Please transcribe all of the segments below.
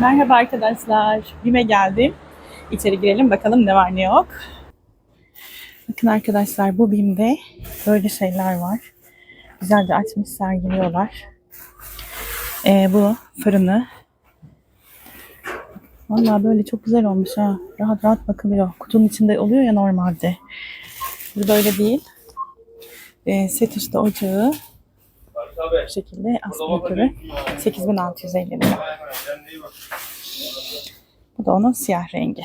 Merhaba arkadaşlar. BİM'e geldim. İçeri girelim bakalım ne var ne yok. Bakın arkadaşlar bu BİM'de böyle şeyler var. Güzelce açmış sergiliyorlar. Ee, bu fırını. Vallahi böyle çok güzel olmuş ha. Rahat rahat bakılıyor. Kutunun içinde oluyor ya normalde. Bu böyle değil. Ee, set üstü ocağı. Bu şekilde aslında yukarı 8650 lira. Bu da onun siyah rengi.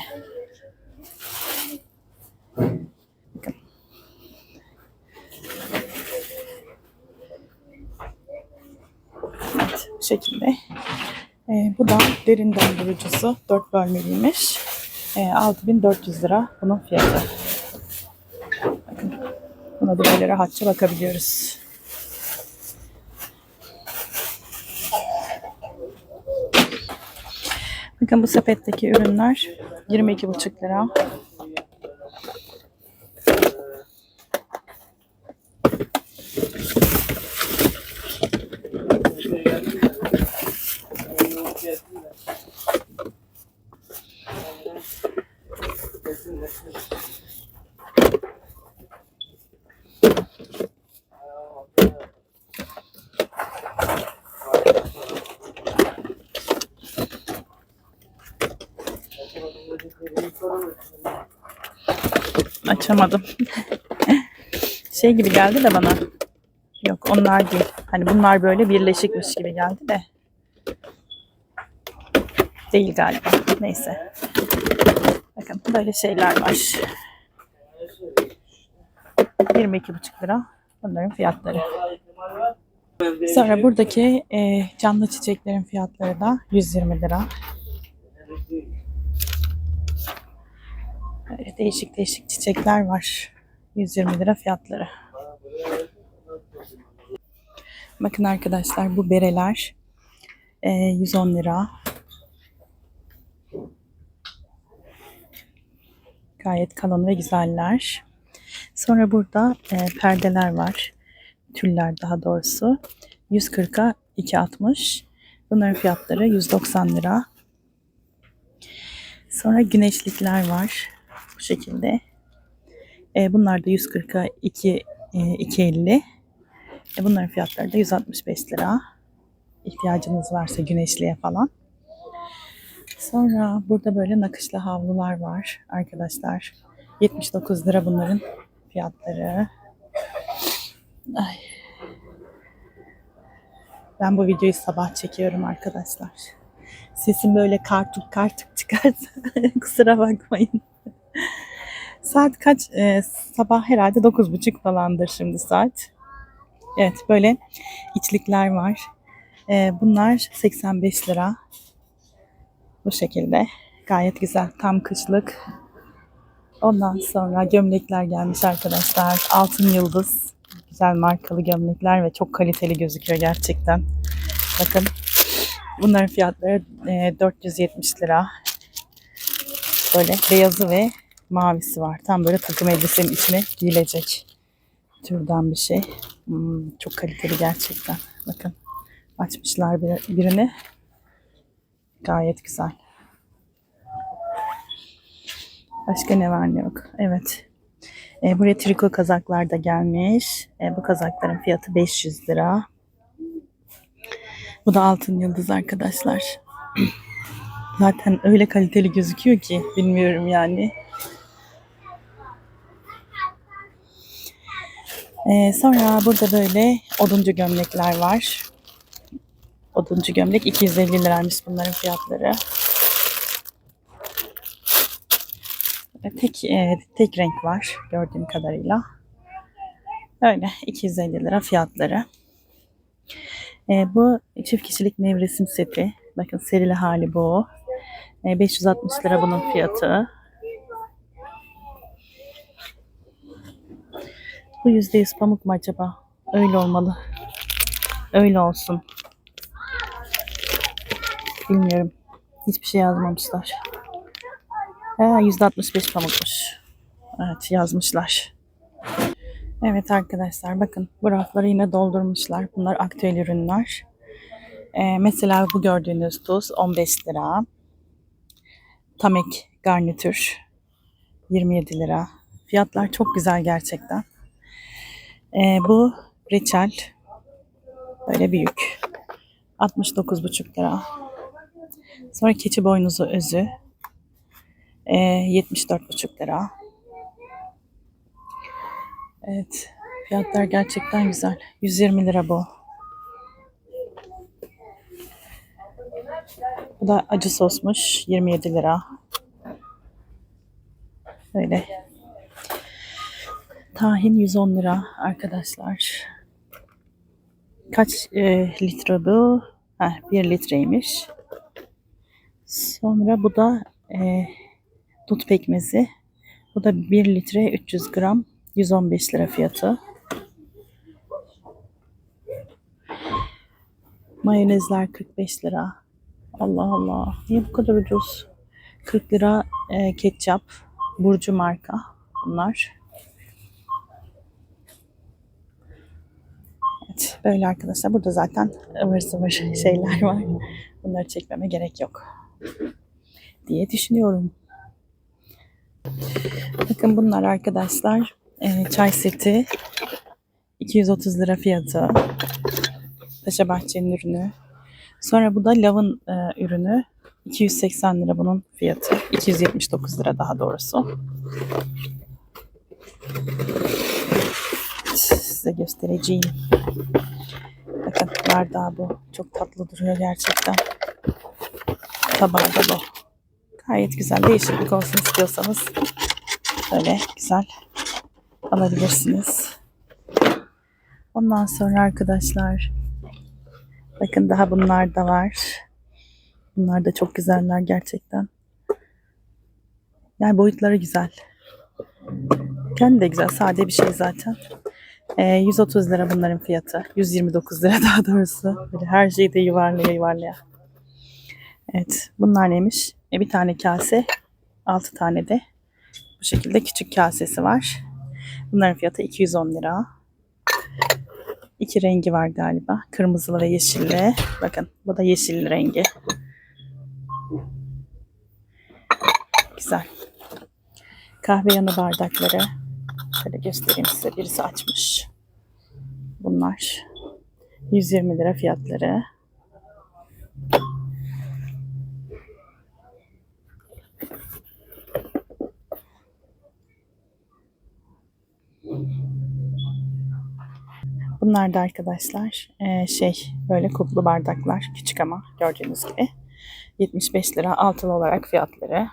Bakın. Evet, bu şekilde. Ee, bu da derin dondurucusu. 4 bölmeliymiş. Ee, 6400 lira bunun fiyatı. Bakın. Buna da böyle rahatça bakabiliyoruz. Bakın bu sepetteki ürünler 22,5 lira. Açamadım. şey gibi geldi de bana. Yok onlar değil. Hani bunlar böyle birleşikmiş gibi geldi de. Değil galiba. Neyse. Bakın böyle şeyler var. 22,5 lira. Bunların fiyatları. Sonra buradaki e, canlı çiçeklerin fiyatları da 120 lira. Böyle değişik değişik çiçekler var. 120 lira fiyatları. Bakın arkadaşlar bu bereler e, 110 lira. Gayet kalın ve güzeller. Sonra burada e, perdeler var. Tüller daha doğrusu. 140'a 260. Bunların fiyatları 190 lira. Sonra güneşlikler var. Bu şekilde. E, bunlar da 140'a 2, e, 250. E, bunların fiyatları da 165 lira. İhtiyacınız varsa güneşliğe falan. Sonra burada böyle nakışlı havlular var arkadaşlar. 79 lira bunların fiyatları. Ay. Ben bu videoyu sabah çekiyorum arkadaşlar. Sesim böyle kartuk kartuk çıkarsa kusura bakmayın. Saat kaç? Ee, sabah herhalde 9.30 falandır şimdi saat. Evet böyle içlikler var. Ee, bunlar 85 lira. Bu şekilde. Gayet güzel. Tam kışlık. Ondan sonra gömlekler gelmiş arkadaşlar. Altın Yıldız. Güzel markalı gömlekler ve çok kaliteli gözüküyor gerçekten. Bakın. Bunların fiyatları e, 470 lira. Böyle beyazı ve mavisi var. Tam böyle takım elbisenin içine giyilecek türden bir şey. Hmm, çok kaliteli gerçekten. Bakın açmışlar bir- birini. Gayet güzel. Başka ne var ne yok. Evet. E, buraya triko kazaklar da gelmiş. E, bu kazakların fiyatı 500 lira. Bu da altın yıldız arkadaşlar. Zaten öyle kaliteli gözüküyor ki bilmiyorum yani. Ee, sonra burada böyle oduncu gömlekler var. Oduncu gömlek 250 liraymış bunların fiyatları. Tek e, tek renk var gördüğüm kadarıyla. Öyle 250 lira fiyatları. Ee, bu çift kişilik nevresim seti. Bakın serili hali bu. Ee, 560 lira bunun fiyatı. Bu yüzde yüz pamuk mu acaba? Öyle olmalı. Öyle olsun. Bilmiyorum. Hiçbir şey yazmamışlar. Yüzde altmış beş pamukmuş. Evet yazmışlar. Evet arkadaşlar bakın bu rafları yine doldurmuşlar. Bunlar aktüel ürünler. Ee, mesela bu gördüğünüz tuz 15 lira. Tamek garnitür 27 lira. Fiyatlar çok güzel gerçekten. Ee, bu reçel böyle büyük. 69,5 lira. Sonra keçi boynuzu özü ee, 74,5 lira. Evet. Fiyatlar gerçekten güzel. 120 lira bu. Bu da acı sosmuş. 27 lira. Öyle. Tahin 110 lira arkadaşlar. Kaç e, litre bu? Heh, 1 litreymiş. Sonra bu da e, dut pekmezi. Bu da 1 litre 300 gram 115 lira fiyatı. Mayonezler 45 lira. Allah Allah. Niye bu kadar ucuz? 40 lira e, ketçap. Burcu marka bunlar. Evet böyle arkadaşlar. Burada zaten ıvır zıvır şeyler var. Bunları çekmeme gerek yok. Diye düşünüyorum. Bakın bunlar arkadaşlar. e, çay seti. 230 lira fiyatı. Paşa Bahçe'nin ürünü. Sonra bu da lavın e, ürünü. 280 lira bunun fiyatı. 279 lira daha doğrusu. Size göstereceğim. Bakın bardağı bu. Çok tatlı duruyor gerçekten. Tabağı da bu. Gayet güzel. Değişiklik olsun istiyorsanız böyle güzel alabilirsiniz. Ondan sonra arkadaşlar bakın daha bunlar da var. Bunlar da çok güzeller gerçekten. Yani boyutları güzel. Kendi de güzel. Sade bir şey zaten. Ee, 130 lira bunların fiyatı. 129 lira daha doğrusu. Böyle her şeyi de yuvarlaya yuvarlaya. Evet. Bunlar neymiş? E, bir tane kase. 6 tane de bu şekilde küçük kasesi var. Bunların fiyatı 210 lira. İki rengi var galiba. Kırmızılı ve yeşilli. Bakın bu da yeşil rengi. Güzel. Kahve yanı bardakları. Şöyle göstereyim size. Birisi açmış. Bunlar. 120 lira fiyatları. Bunlar da arkadaşlar eee, şey böyle kuplu bardaklar. Küçük ama gördüğünüz gibi. 75 lira altılı olarak fiyatları.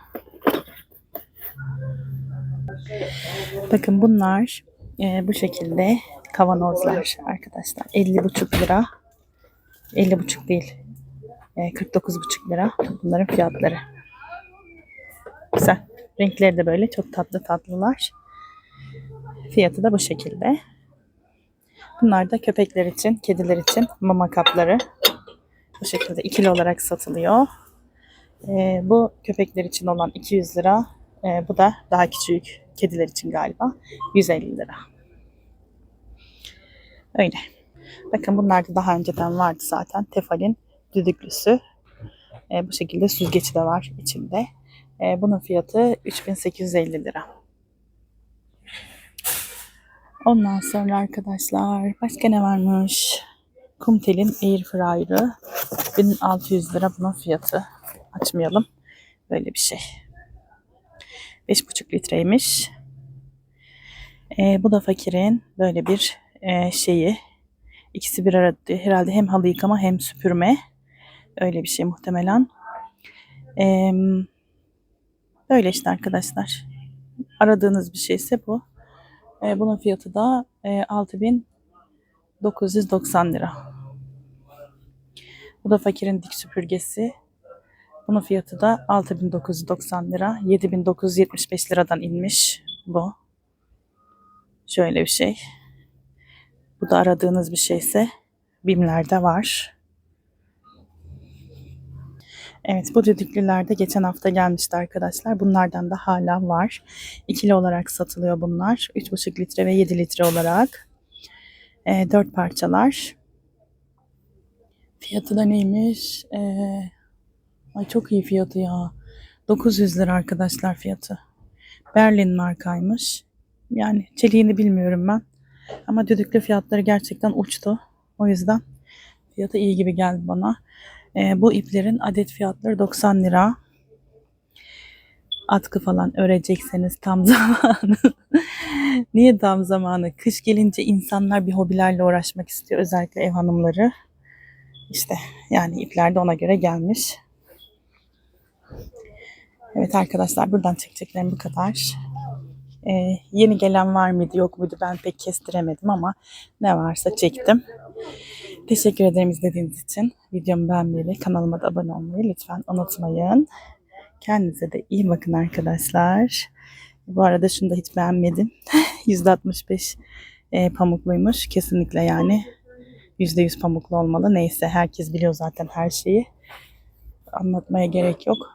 Bakın bunlar eee, bu şekilde kavanozlar arkadaşlar. 50,5 lira. 50,5 değil. Eee, 49,5 lira. Bunların fiyatları. Güzel. Renkleri de böyle çok tatlı tatlılar. Fiyatı da bu şekilde. Bunlar da köpekler için, kediler için mama kapları. Bu şekilde ikili olarak satılıyor. Ee, bu köpekler için olan 200 lira. Ee, bu da daha küçük kediler için galiba 150 lira. Öyle. Bakın bunlar da daha önceden vardı zaten. Tefal'in düdüklüsü. Ee, bu şekilde süzgeci de var içinde. Ee, bunun fiyatı 3850 lira. Ondan sonra arkadaşlar başka ne varmış? Kumtel'in Air Fryer'ı 1600 lira bunun fiyatı. Açmayalım. Böyle bir şey. 5,5 litreymiş. Ee, bu da fakirin böyle bir e, şeyi. İkisi bir arada herhalde hem halı yıkama hem süpürme. Öyle bir şey muhtemelen. Ee, böyle işte arkadaşlar. Aradığınız bir şeyse bu. E, bunun fiyatı da e, 6990 lira. Bu da fakirin dik süpürgesi. Bunun fiyatı da 6990 lira. 7975 liradan inmiş bu. Şöyle bir şey. Bu da aradığınız bir şeyse BİM'lerde var. Evet bu düdüklüler de geçen hafta gelmişti arkadaşlar. Bunlardan da hala var. İkili olarak satılıyor bunlar. 3,5 litre ve 7 litre olarak. E, 4 parçalar. Fiyatı da neymiş? Ee, ay çok iyi fiyatı ya. 900 lira arkadaşlar fiyatı. Berlin markaymış. Yani çeliğini bilmiyorum ben. Ama düdüklü fiyatları gerçekten uçtu. O yüzden fiyatı iyi gibi geldi bana. Ee, bu iplerin adet fiyatları 90 lira. Atkı falan örecekseniz tam zamanı. Niye tam zamanı? Kış gelince insanlar bir hobilerle uğraşmak istiyor. Özellikle ev hanımları. İşte yani ipler de ona göre gelmiş. Evet arkadaşlar buradan çekeceklerim bu kadar. Ee, yeni gelen var mıydı yok muydu ben pek kestiremedim ama ne varsa çektim. Teşekkür ederim izlediğiniz için. Videomu beğenmeyi, kanalıma da abone olmayı lütfen unutmayın. Kendinize de iyi bakın arkadaşlar. Bu arada şunu da hiç beğenmedim. %65 e, pamukluymuş. Kesinlikle yani %100 pamuklu olmalı. Neyse herkes biliyor zaten her şeyi. Anlatmaya gerek yok.